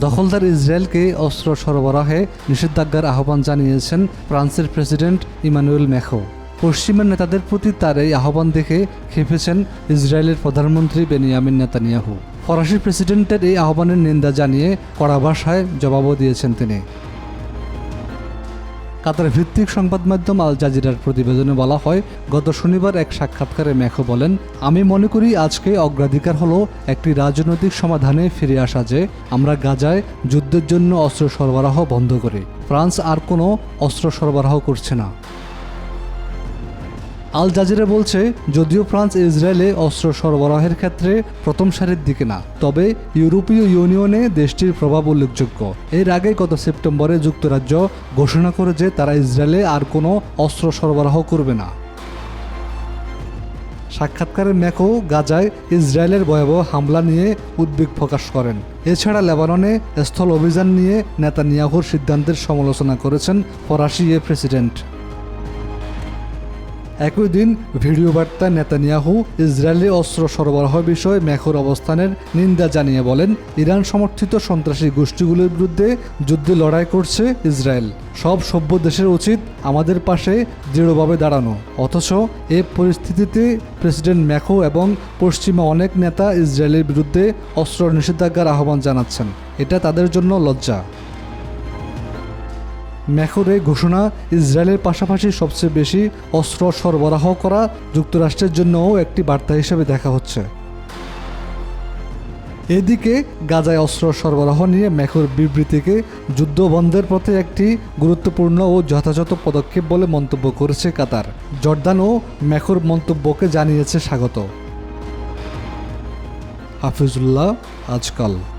দখলদার ইসরায়েলকে অস্ত্র সরবরাহে নিষেধাজ্ঞার আহ্বান জানিয়েছেন ফ্রান্সের প্রেসিডেন্ট ইমানুয়েল ম্যাখো পশ্চিমের নেতাদের প্রতি তার এই আহ্বান দেখে খেপেছেন ইসরায়েলের প্রধানমন্ত্রী বেনিয়ামিন নেতানিয়াহু। ফরাসি প্রেসিডেন্টের এই আহ্বানের নিন্দা জানিয়ে কড়া ভাষায় জবাবও দিয়েছেন তিনি। কাতার ভিত্তিক সংবাদ মাধ্যম আল জাজিরার প্রতিবেদনে বলা হয়, গত শনিবার এক সাক্ষাৎকারে ম্যাখো বলেন, আমি মনে করি আজকে অগ্রাধিকার হলো একটি রাজনৈতিক সমাধানে ফিরে আসা যে আমরা গাজায় যুদ্ধের জন্য অস্ত্র সরবরাহ বন্ধ করি। ফ্রান্স আর কোনো অস্ত্র সরবরাহ করছে না। আল জাজিরা বলছে, যদিও ফ্রান্স ইসরায়েলে অস্ত্র সরবরাহের ক্ষেত্রে প্রথম সারির দিকে না, তবে ইউরোপীয় ইউনিয়নে দেশটির প্রভাব উল্লেখযোগ্য। এর আগে গত সেপ্টেম্বরে যুক্তরাজ্য ঘোষণা করে যে তারা ইসরায়েলে আর কোনো অস্ত্র সরবরাহ করবে না। সাক্ষাৎকারে ম্যাকো গাজায় ইসরায়েলের ভয়াবহ হামলা নিয়ে উদ্বেগ প্রকাশ করেন। এছাড়া লেবাননে স্থল অভিযান নিয়ে নেতানিয়াহুর সিদ্ধান্তের সমালোচনা করেছেন ফরাসি এ প্রেসিডেন্ট। একই দিন ভিডিও বার্তায় নেতানিয়াহু ইসরায়েলি অস্ত্র সরবরাহ বিষয়ে ম্যাখোর অবস্থানের নিন্দা জানিয়ে বলেন, ইরান সমর্থিত সন্ত্রাসী গোষ্ঠীগুলোর বিরুদ্ধে যুদ্ধে লড়াই করছে ইসরায়েল। সব সভ্য দেশের উচিত আমাদের পাশে দৃঢ়ভাবে দাঁড়ানো। অথচ এ পরিস্থিতিতে প্রেসিডেন্ট ম্যাখো এবং পশ্চিমা অনেক নেতা ইসরায়েলের বিরুদ্ধে অস্ত্র নিষেধাজ্ঞার আহ্বান জানাচ্ছেন। এটা তাদের জন্য লজ্জা। ম্যাখোর এই ঘোষণা, ইসরায়েলের পাশাপাশি সবচেয়ে বেশি অস্ত্র সরবরাহ করা যুক্তরাষ্ট্রের জন্যও একটি বার্তা হিসেবে দেখা হচ্ছে। এদিকে, গাজায় অস্ত্র সরবরাহ নিয়ে ম্যাখোর বিবৃতিকে যুদ্ধ বন্ধের পথে একটি গুরুত্বপূর্ণ ও যথাযথ পদক্ষেপ বলে মন্তব্য করেছে কাতার। জর্দানও ম্যাখোর মন্তব্যকে জানিয়েছে স্বাগত। হাফিজুল্লাহ, আজকাল।